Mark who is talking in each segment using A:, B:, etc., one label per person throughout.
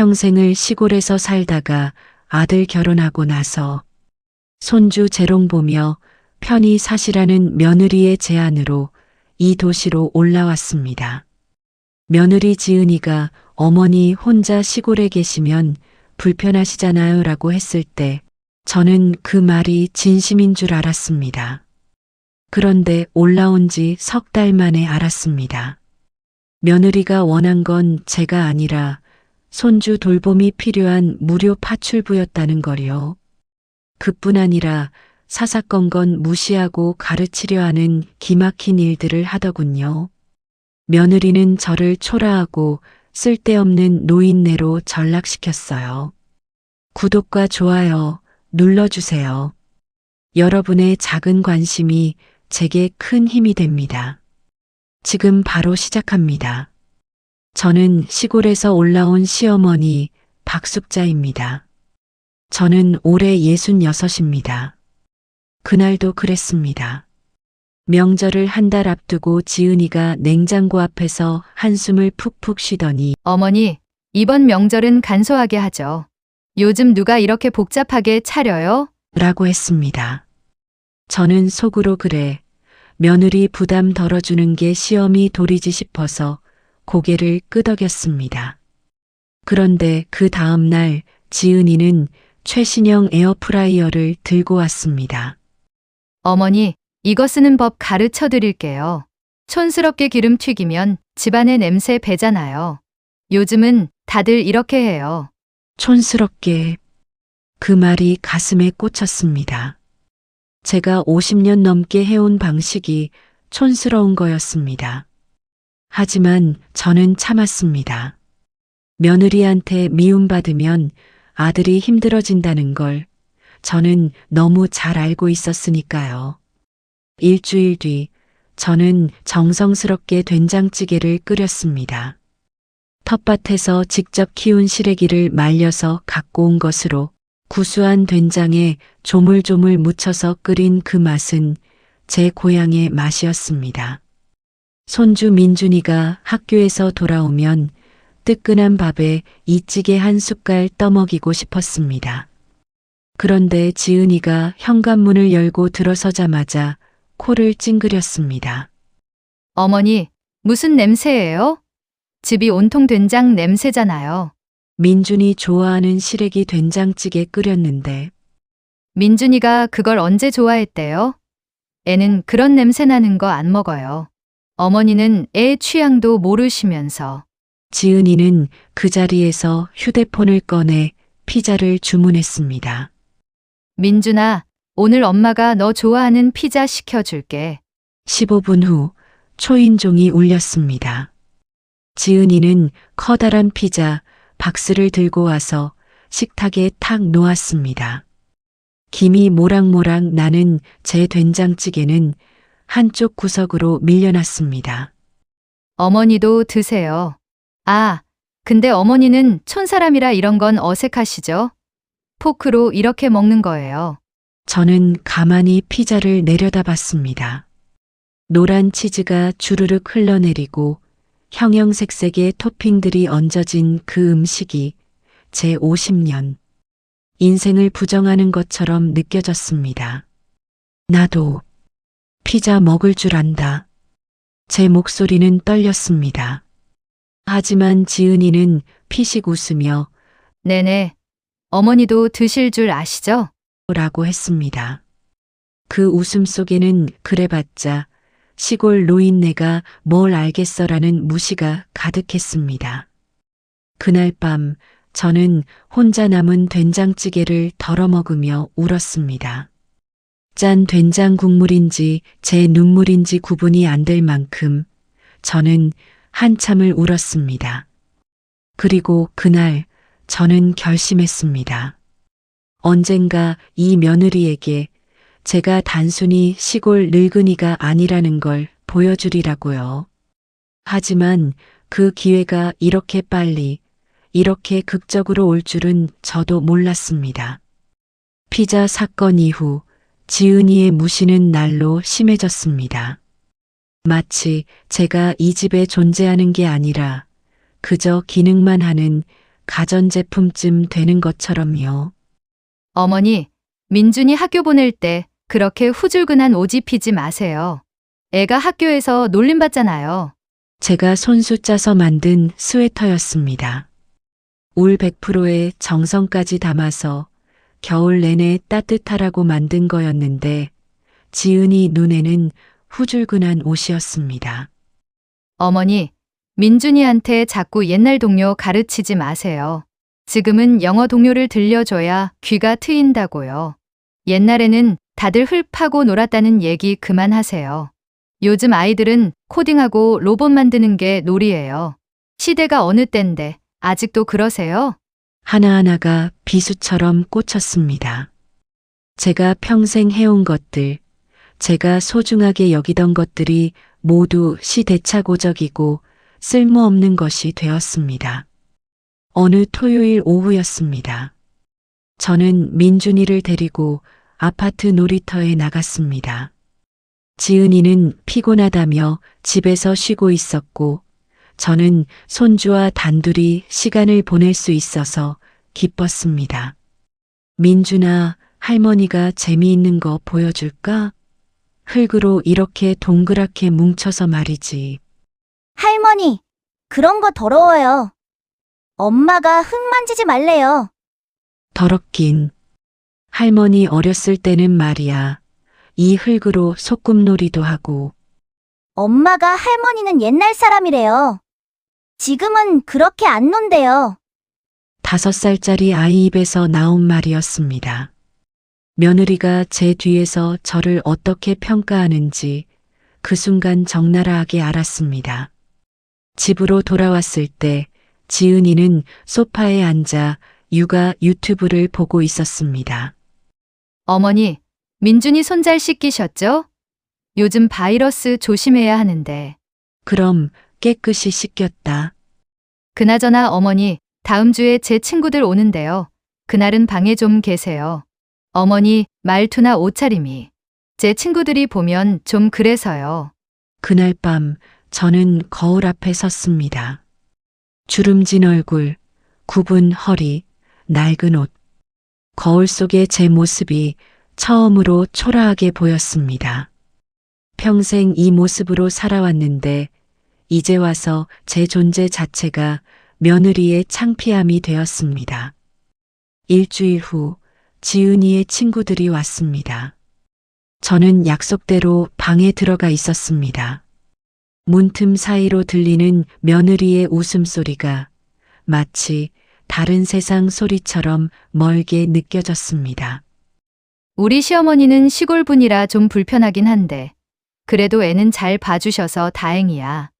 A: 평생을 시골에서 살다가 아들 결혼하고 나서 손주 재롱 보며 편히 사시라는 며느리의 제안으로 이 도시로 올라왔습니다. 며느리 지은이가 어머니 혼자 시골에 계시면 불편하시잖아요 라고 했을 때 저는 그 말이 진심인 줄 알았습니다. 그런데 올라온 지 석 달 만에 알았습니다. 며느리가 원한 건 제가 아니라 손주 돌봄이 필요한 무료 파출부였다는 거요. 그뿐 아니라 사사건건 무시하고 가르치려 하는 기막힌 일들을 하더군요. 며느리는 저를 초라하고 쓸데없는 노인네로 전락시켰어요. 구독과 좋아요 눌러주세요. 여러분의 작은 관심이 제게 큰 힘이 됩니다. 지금 바로 시작합니다. 저는 시골에서 올라온 시어머니 박숙자입니다. 저는 올해 66입니다. 그날도 그랬습니다. 명절을 한 달 앞두고 지은이가 냉장고 앞에서 한숨을 푹푹 쉬더니
B: 어머니, 이번 명절은 간소하게 하죠. 요즘 누가 이렇게 복잡하게 차려요?
A: 라고 했습니다. 저는 속으로 그래. 며느리 부담 덜어주는 게 시험이 도리지 싶어서 고개를 끄덕였습니다. 그런데 그 다음 날 지은이는 최신형 에어프라이어를 들고 왔습니다.
B: 어머니, 이거 쓰는 법 가르쳐 드릴게요. 촌스럽게 기름 튀기면 집안의 냄새 배잖아요. 요즘은 다들 이렇게 해요.
A: 촌스럽게 그 말이 가슴에 꽂혔습니다. 제가 50년 넘게 해온 방식이 촌스러운 거였습니다. 하지만 저는 참았습니다. 며느리한테 미움받으면 아들이 힘들어진다는 걸 저는 너무 잘 알고 있었으니까요. 일주일 뒤 저는 정성스럽게 된장찌개를 끓였습니다. 텃밭에서 직접 키운 시래기를 말려서 갖고 온 것으로 구수한 된장에 조물조물 묻혀서 끓인 그 맛은 제 고향의 맛이었습니다. 손주 민준이가 학교에서 돌아오면 뜨끈한 밥에 이 찌개 한 숟갈 떠먹이고 싶었습니다. 그런데 지은이가 현관문을 열고 들어서자마자 코를 찡그렸습니다.
B: 어머니, 무슨 냄새예요? 집이 온통 된장 냄새잖아요.
A: 민준이 좋아하는 시래기 된장찌개 끓였는데
B: 민준이가 그걸 언제 좋아했대요? 애는 그런 냄새 나는 거 안 먹어요. 어머니는 애 취향도 모르시면서
A: 지은이는 그 자리에서 휴대폰을 꺼내 피자를 주문했습니다.
B: 민준아, 오늘 엄마가 너 좋아하는 피자 시켜줄게.
A: 15분 후 초인종이 울렸습니다. 지은이는 커다란 피자 박스를 들고 와서 식탁에 탁 놓았습니다. 김이 모락모락 나는 제 된장찌개는 한쪽 구석으로 밀려났습니다.
B: 어머니도 드세요. 아, 근데 어머니는 촌사람이라 이런 건 어색하시죠? 포크로 이렇게 먹는 거예요.
A: 저는 가만히 피자를 내려다봤습니다. 노란 치즈가 주르륵 흘러내리고 형형색색의 토핑들이 얹어진 그 음식이 제 50년 인생을 부정하는 것처럼 느껴졌습니다. 나도 피자 먹을 줄 안다. 제 목소리는 떨렸습니다. 하지만 지은이는 피식 웃으며
B: 네네. 어머니도 드실 줄 아시죠?
A: 라고 했습니다. 그 웃음 속에는 그래봤자 시골 노인네가 뭘 알겠어라는 무시가 가득했습니다. 그날 밤 저는 혼자 남은 된장찌개를 덜어먹으며 울었습니다. 짠 된장 국물인지 제 눈물인지 구분이 안 될 만큼 저는 한참을 울었습니다. 그리고 그날 저는 결심했습니다. 언젠가 이 며느리에게 제가 단순히 시골 늙은이가 아니라는 걸 보여주리라고요. 하지만 그 기회가 이렇게 빨리, 이렇게 극적으로 올 줄은 저도 몰랐습니다. 피자 사건 이후 지은이의 무시는 날로 심해졌습니다. 마치 제가 이 집에 존재하는 게 아니라 그저 기능만 하는 가전제품쯤 되는 것처럼요.
B: 어머니, 민준이 학교 보낼 때 그렇게 후줄근한 옷 입히지 마세요. 애가 학교에서 놀림받잖아요.
A: 제가 손수 짜서 만든 스웨터였습니다. 울 100%의 정성까지 담아서 겨울 내내 따뜻하라고 만든 거였는데 지은이 눈에는 후줄근한 옷이었습니다.
B: 어머니, 민준이한테 자꾸 옛날 동료 가르치지 마세요. 지금은 영어 동요를 들려줘야 귀가 트인다고요. 옛날에는 다들 흙 파고 놀았다는 얘기 그만하세요. 요즘 아이들은 코딩하고 로봇 만드는 게 놀이예요. 시대가 어느 때인데 아직도 그러세요?
A: 하나하나가 비수처럼 꽂혔습니다. 제가 평생 해온 것들, 제가 소중하게 여기던 것들이 모두 시대착오적이고 쓸모없는 것이 되었습니다. 어느 토요일 오후였습니다. 저는 민준이를 데리고 아파트 놀이터에 나갔습니다. 지은이는 피곤하다며 집에서 쉬고 있었고, 저는 손주와 단둘이 시간을 보낼 수 있어서 기뻤습니다. 민준아, 할머니가 재미있는 거 보여줄까? 흙으로 이렇게 동그랗게 뭉쳐서 말이지.
C: 할머니, 그런 거 더러워요. 엄마가 흙 만지지 말래요.
A: 더럽긴. 할머니 어렸을 때는 말이야. 이 흙으로 소꿉놀이도 하고,
C: 엄마가 할머니는 옛날 사람이래요. 지금은 그렇게 안 논대요.
A: 다섯 살짜리 아이 입에서 나온 말이었습니다. 며느리가 제 뒤에서 저를 어떻게 평가하는지 그 순간 적나라하게 알았습니다. 집으로 돌아왔을 때 지은이는 소파에 앉아 육아 유튜브를 보고 있었습니다.
B: 어머니, 민준이 손 잘 씻기셨죠? 요즘 바이러스 조심해야 하는데.
A: 그럼 깨끗이 씻겼다.
B: 그나저나 어머니, 다음 주에 제 친구들 오는데요. 그날은 방에 좀 계세요. 어머니, 말투나 옷차림이. 제 친구들이 보면 좀 그래서요.
A: 그날 밤 저는 거울 앞에 섰습니다. 주름진 얼굴, 굽은 허리, 낡은 옷. 거울 속의 제 모습이 처음으로 초라하게 보였습니다. 평생 이 모습으로 살아왔는데 이제 와서 제 존재 자체가 며느리의 창피함이 되었습니다. 일주일 후 지은이의 친구들이 왔습니다. 저는 약속대로 방에 들어가 있었습니다. 문틈 사이로 들리는 며느리의 웃음소리가 마치 다른 세상 소리처럼 멀게 느껴졌습니다.
B: 우리 시어머니는 시골 분이라 좀 불편하긴 한데. 그래도 애는 잘 봐주셔서 다행이야.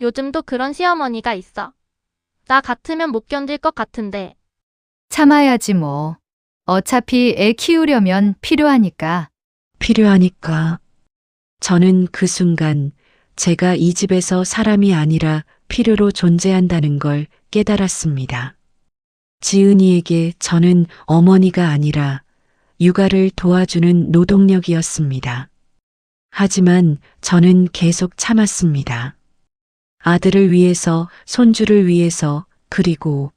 D: 요즘도 그런 시어머니가 있어. 나 같으면 못 견딜 것 같은데.
B: 참아야지 뭐. 어차피 애 키우려면 필요하니까.
A: 필요하니까. 저는 그 순간 제가 이 집에서 사람이 아니라 필요로 존재한다는 걸 깨달았습니다. 지은이에게 저는 어머니가 아니라 육아를 도와주는 노동력이었습니다. 하지만 저는 계속 참았습니다. 아들을 위해서, 손주를 위해서, 그리고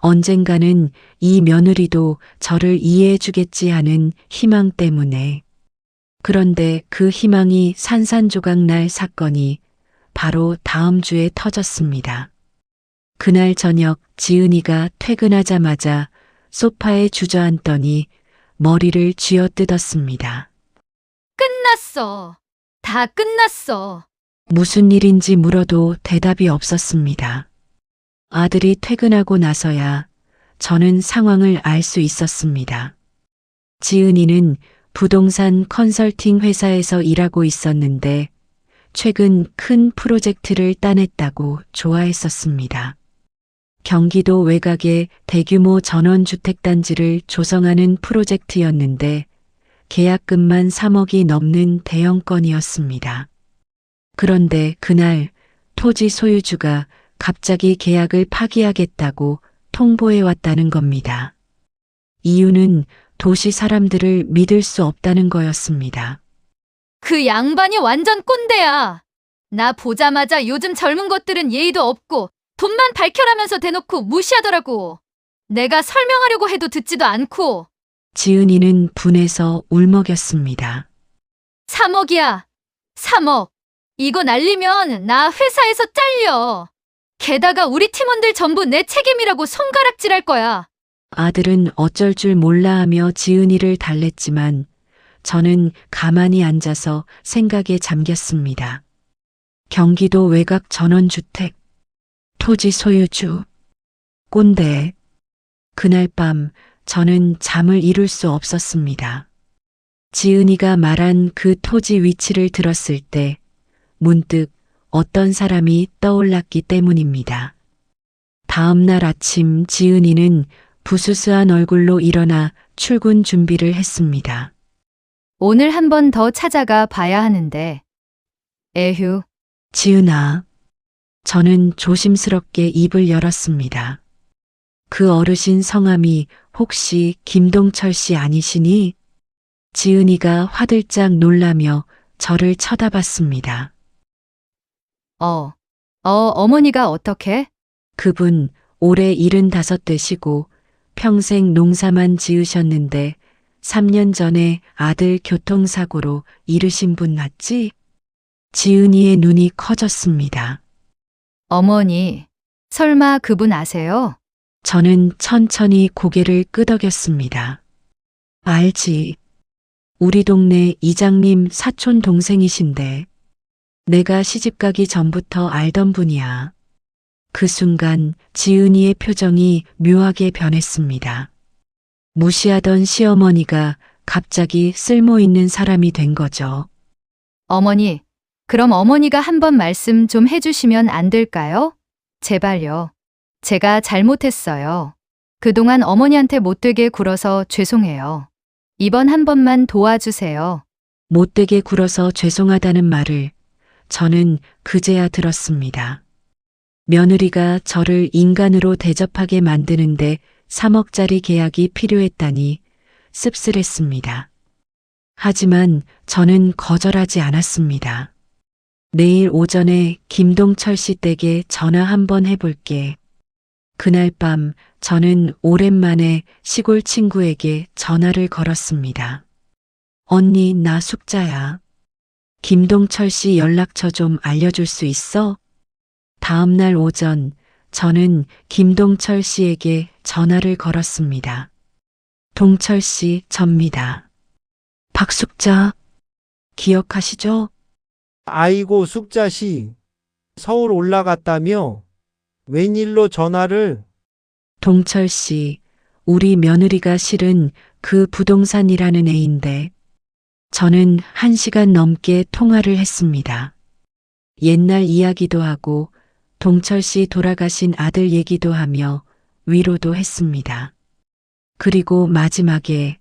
A: 언젠가는 이 며느리도 저를 이해해 주겠지 하는 희망 때문에. 그런데 그 희망이 산산조각 날 사건이 바로 다음 주에 터졌습니다. 그날 저녁 지은이가 퇴근하자마자 소파에 주저앉더니 머리를 쥐어뜯었습니다.
B: 끝났어. 다 끝났어.
A: 무슨 일인지 물어도 대답이 없었습니다. 아들이 퇴근하고 나서야 저는 상황을 알 수 있었습니다. 지은이는 부동산 컨설팅 회사에서 일하고 있었는데 최근 큰 프로젝트를 따냈다고 좋아했었습니다. 경기도 외곽의 대규모 전원주택단지를 조성하는 프로젝트였는데 계약금만 3억이 넘는 대형 건이었습니다. 그런데 그날 토지 소유주가 갑자기 계약을 파기하겠다고 통보해 왔다는 겁니다. 이유는 도시 사람들을 믿을 수 없다는 거였습니다.
B: 그 양반이 완전 꼰대야. 나 보자마자 요즘 젊은 것들은 예의도 없고 돈만 밝혀라면서 대놓고 무시하더라고. 내가 설명하려고 해도 듣지도 않고.
A: 지은이는 분해서 울먹였습니다.
B: 3억이야. 3억. 이거 날리면 나 회사에서 잘려. 게다가 우리 팀원들 전부 내 책임이라고 손가락질할 거야.
A: 아들은 어쩔 줄 몰라 하며 지은이를 달랬지만 저는 가만히 앉아서 생각에 잠겼습니다. 경기도 외곽 전원주택, 토지 소유주, 꼰대. 그날 밤 저는 잠을 이룰 수 없었습니다. 지은이가 말한 그 토지 위치를 들었을 때 문득 어떤 사람이 떠올랐기 때문입니다. 다음 날 아침 지은이는 부스스한 얼굴로 일어나 출근 준비를 했습니다.
B: 오늘 한 번 더 찾아가 봐야 하는데. 에휴,
A: 지은아. 저는 조심스럽게 입을 열었습니다. 그 어르신 성함이 혹시 김동철 씨 아니시니? 지은이가 화들짝 놀라며 저를 쳐다봤습니다.
B: 어, 어, 어머니가 어떻게?
A: 그분 올해 75 되시고 평생 농사만 지으셨는데 3년 전에 아들 교통사고로 잃으신 분 맞지? 지은이의 눈이 커졌습니다.
B: 어머니, 설마 그분 아세요?
A: 저는 천천히 고개를 끄덕였습니다. 알지. 우리 동네 이장님 사촌 동생이신데 내가 시집가기 전부터 알던 분이야. 그 순간 지은이의 표정이 묘하게 변했습니다. 무시하던 시어머니가 갑자기 쓸모 있는 사람이 된 거죠.
B: 어머니, 그럼 어머니가 한번 말씀 좀 해주시면 안 될까요? 제발요. 제가 잘못했어요. 그동안 어머니한테 못되게 굴어서 죄송해요. 이번 한 번만 도와주세요.
A: 못되게 굴어서 죄송하다는 말을 저는 그제야 들었습니다. 며느리가 저를 인간으로 대접하게 만드는데 3억짜리 계약이 필요했다니 씁쓸했습니다. 하지만 저는 거절하지 않았습니다. 내일 오전에 김동철 씨 댁에 전화 한번 해볼게. 그날 밤 저는 오랜만에 시골 친구에게 전화를 걸었습니다. 언니, 나 숙자야. 김동철 씨 연락처 좀 알려줄 수 있어? 다음 날 오전 저는 김동철 씨에게 전화를 걸었습니다. 동철 씨, 접니다. 박숙자, 기억하시죠?
E: 아이고 숙자씨 서울 올라갔다며 웬일로 전화를
A: 동철 씨, 우리 며느리가 실은 그 부동산이라는 애인데, 저는 한 시간 넘게 통화를 했습니다. 옛날 이야기도 하고, 동철 씨 돌아가신 아들 얘기도 하며 위로도 했습니다. 그리고 마지막에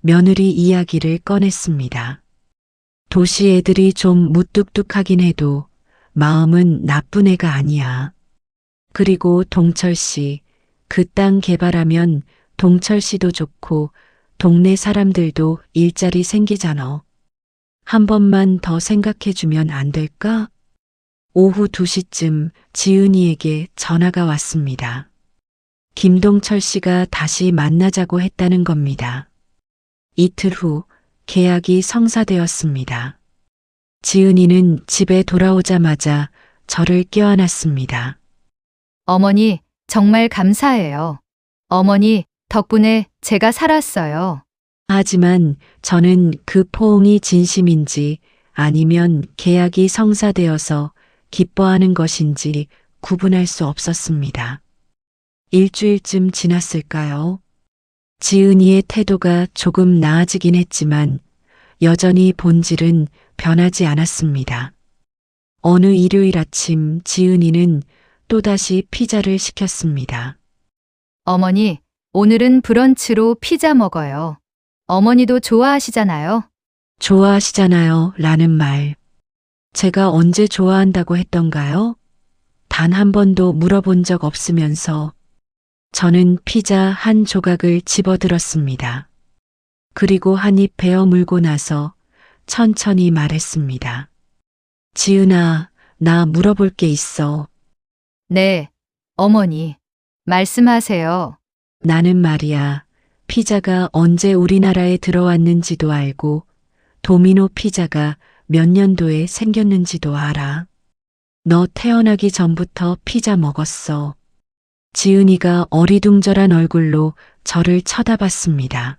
A: 며느리 이야기를 꺼냈습니다. 도시 애들이 좀 무뚝뚝하긴 해도 마음은 나쁜 애가 아니야. 그리고 동철 씨, 그 땅 개발하면 동철 씨도 좋고 동네 사람들도 일자리 생기잖아. 한 번만 더 생각해 주면 안 될까? 오후 2시쯤 지은이에게 전화가 왔습니다. 김동철 씨가 다시 만나자고 했다는 겁니다. 이틀 후 계약이 성사되었습니다. 지은이는 집에 돌아오자마자 저를 껴안았습니다.
B: 어머니, 정말 감사해요. 어머니, 덕분에 제가 살았어요.
A: 하지만 저는 그 포옹이 진심인지 아니면 계약이 성사되어서 기뻐하는 것인지 구분할 수 없었습니다. 일주일쯤 지났을까요? 지은이의 태도가 조금 나아지긴 했지만 여전히 본질은 변하지 않았습니다. 어느 일요일 아침 지은이는 또다시 피자를 시켰습니다.
B: 어머니, 오늘은 브런치로 피자 먹어요. 어머니도 좋아하시잖아요.
A: 좋아하시잖아요. 라는 말. 제가 언제 좋아한다고 했던가요? 단 한 번도 물어본 적 없으면서 저는 피자 한 조각을 집어들었습니다. 그리고 한 입 베어 물고 나서 천천히 말했습니다. 지은아, 나 물어볼 게 있어.
B: 네, 어머니, 말씀하세요.
A: 나는 말이야. 피자가 언제 우리나라에 들어왔는지도 알고 도미노 피자가 몇 년도에 생겼는지도 알아. 너 태어나기 전부터 피자 먹었어. 지은이가 어리둥절한 얼굴로 저를 쳐다봤습니다.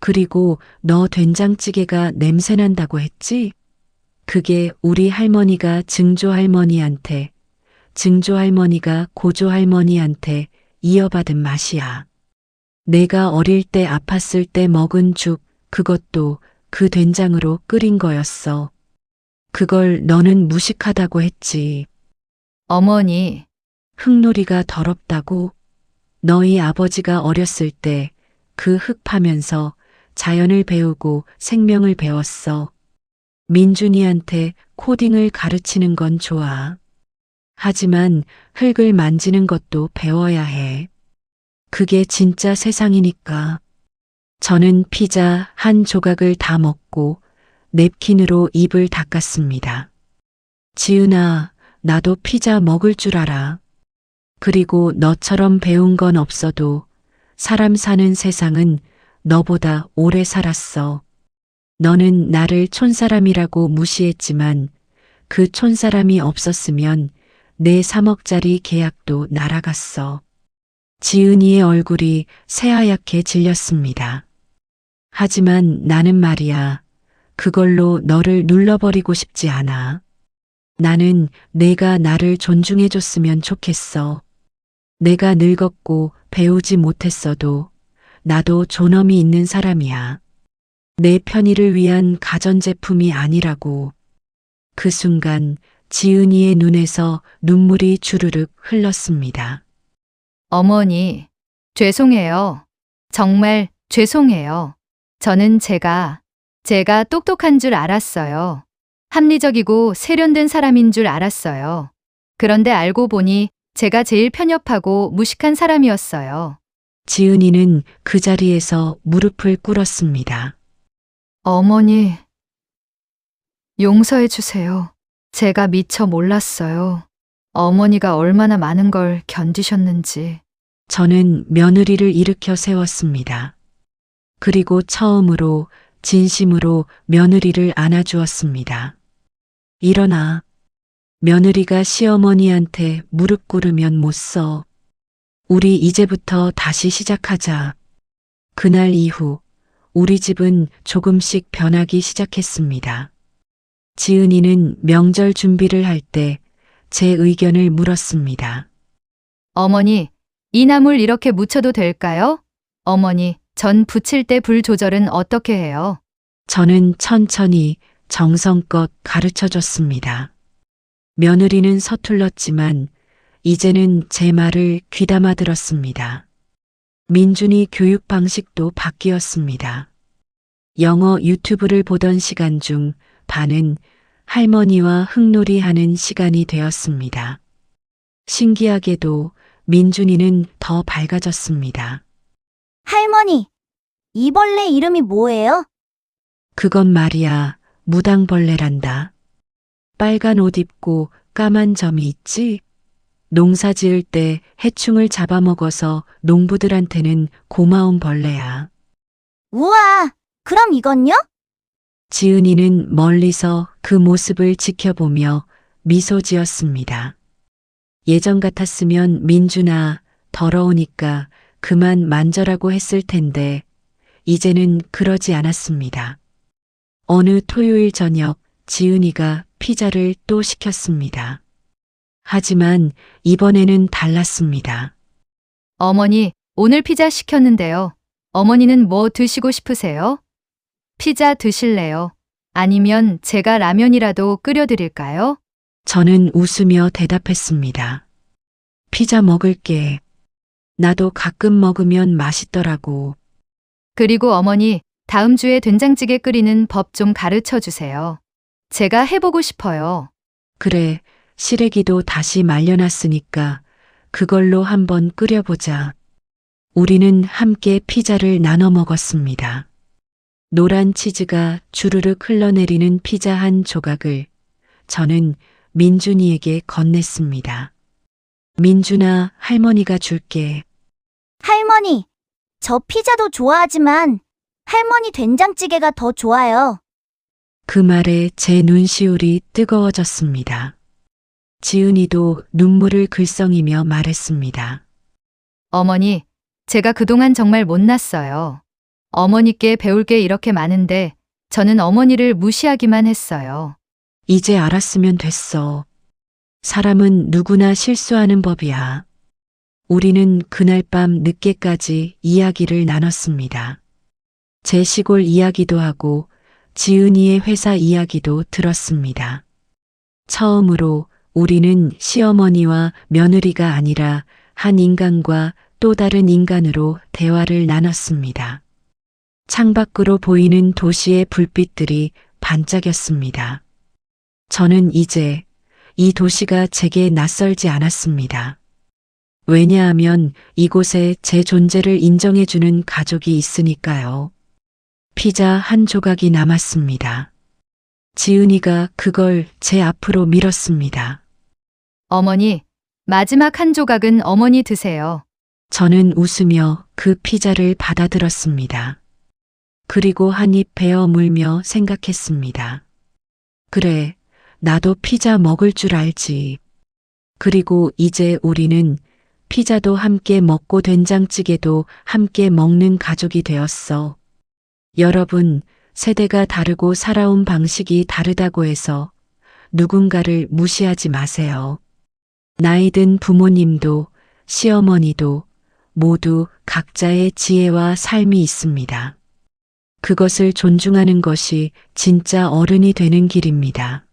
A: 그리고 너 된장찌개가 냄새난다고 했지? 그게 우리 할머니가 증조 할머니한테, 증조 할머니가 고조 할머니한테 이어받은 맛이야. 내가 어릴 때 아팠을 때 먹은 죽, 그것도 그 된장으로 끓인 거였어. 그걸 너는 무식하다고 했지.
B: 어머니,
A: 흙놀이가 더럽다고? 너희 아버지가 어렸을 때 그 흙 파면서 자연을 배우고 생명을 배웠어. 민준이한테 코딩을 가르치는 건 좋아. 하지만 흙을 만지는 것도 배워야 해. 그게 진짜 세상이니까. 저는 피자 한 조각을 다 먹고 냅킨으로 입을 닦았습니다. 지은아, 나도 피자 먹을 줄 알아. 그리고 너처럼 배운 건 없어도 사람 사는 세상은 너보다 오래 살았어. 너는 나를 촌사람이라고 무시했지만 그 촌사람이 없었으면 내 3억짜리 계약도 날아갔어. 지은이의 얼굴이 새하얗게 질렸습니다. 하지만 나는 말이야. 그걸로 너를 눌러버리고 싶지 않아. 나는 내가 나를 존중해줬으면 좋겠어. 내가 늙었고 배우지 못했어도 나도 존엄이 있는 사람이야. 내 편의를 위한 가전제품이 아니라고. 그 순간 지은이의 눈에서 눈물이 주르륵 흘렀습니다.
B: 어머니, 죄송해요. 정말 죄송해요. 저는 제가, 제가 똑똑한 줄 알았어요. 합리적이고 세련된 사람인 줄 알았어요. 그런데 알고 보니 제가 제일 편협하고 무식한 사람이었어요.
A: 지은이는 그 자리에서 무릎을 꿇었습니다.
B: 어머니, 용서해 주세요. 제가 미처 몰랐어요. 어머니가 얼마나 많은 걸 견디셨는지.
A: 저는 며느리를 일으켜 세웠습니다. 그리고 처음으로 진심으로 며느리를 안아주었습니다. 일어나. 며느리가 시어머니한테 무릎 꿇으면 못 써. 우리 이제부터 다시 시작하자. 그날 이후 우리 집은 조금씩 변하기 시작했습니다. 지은이는 명절 준비를 할 때 제 의견을 물었습니다.
B: 어머니, 이 나물 이렇게 묻혀도 될까요? 어머니, 전 부칠 때 불 조절은 어떻게 해요?
A: 저는 천천히 정성껏 가르쳐 줬습니다. 며느리는 서툴렀지만 이제는 제 말을 귀담아 들었습니다. 민준이 교육 방식도 바뀌었습니다. 영어 유튜브를 보던 시간 중 반은 할머니와 흙놀이 하는 시간이 되었습니다. 신기하게도 민준이는 더 밝아졌습니다.
C: 할머니, 이 벌레 이름이 뭐예요?
A: 그건 말이야, 무당벌레란다. 빨간 옷 입고 까만 점이 있지? 농사 지을 때 해충을 잡아먹어서 농부들한테는 고마운 벌레야.
C: 우와, 그럼 이건요?
A: 지은이는 멀리서 그 모습을 지켜보며 미소 지었습니다. 예전 같았으면 민준아, 더러우니까 그만 만져라고 했을 텐데, 이제는 그러지 않았습니다. 어느 토요일 저녁 지은이가 피자를 또 시켰습니다. 하지만 이번에는 달랐습니다.
B: 어머니, 오늘 피자 시켰는데요. 어머니는 뭐 드시고 싶으세요? 피자 드실래요? 아니면 제가 라면이라도 끓여드릴까요?
A: 저는 웃으며 대답했습니다. 피자 먹을게. 나도 가끔 먹으면 맛있더라고.
B: 그리고 어머니, 다음 주에 된장찌개 끓이는 법 좀 가르쳐 주세요. 제가 해보고 싶어요.
A: 그래, 시래기도 다시 말려놨으니까 그걸로 한번 끓여보자. 우리는 함께 피자를 나눠 먹었습니다. 노란 치즈가 주르륵 흘러내리는 피자 한 조각을 저는 민준이에게 건넸습니다. 민준아, 할머니가 줄게.
C: 할머니, 저 피자도 좋아하지만 할머니 된장찌개가 더 좋아요.
A: 그 말에 제 눈시울이 뜨거워졌습니다. 지은이도 눈물을 글썽이며 말했습니다.
B: 어머니, 제가 그동안 정말 못났어요. 어머니께 배울 게 이렇게 많은데 저는 어머니를 무시하기만 했어요.
A: 이제 알았으면 됐어. 사람은 누구나 실수하는 법이야. 우리는 그날 밤 늦게까지 이야기를 나눴습니다. 제 시골 이야기도 하고 지은이의 회사 이야기도 들었습니다. 처음으로 우리는 시어머니와 며느리가 아니라 한 인간과 또 다른 인간으로 대화를 나눴습니다. 창밖으로 보이는 도시의 불빛들이 반짝였습니다. 저는 이제 이 도시가 제게 낯설지 않았습니다. 왜냐하면 이곳에 제 존재를 인정해주는 가족이 있으니까요. 피자 한 조각이 남았습니다. 지은이가 그걸 제 앞으로 밀었습니다.
B: 어머니, 마지막 한 조각은 어머니 드세요.
A: 저는 웃으며 그 피자를 받아들었습니다. 그리고 한 입 베어 물며 생각했습니다. 그래, 나도 피자 먹을 줄 알지. 그리고 이제 우리는 피자도 함께 먹고 된장찌개도 함께 먹는 가족이 되었어. 여러분, 세대가 다르고 살아온 방식이 다르다고 해서 누군가를 무시하지 마세요. 나이든 부모님도 시어머니도 모두 각자의 지혜와 삶이 있습니다. 그것을 존중하는 것이 진짜 어른이 되는 길입니다.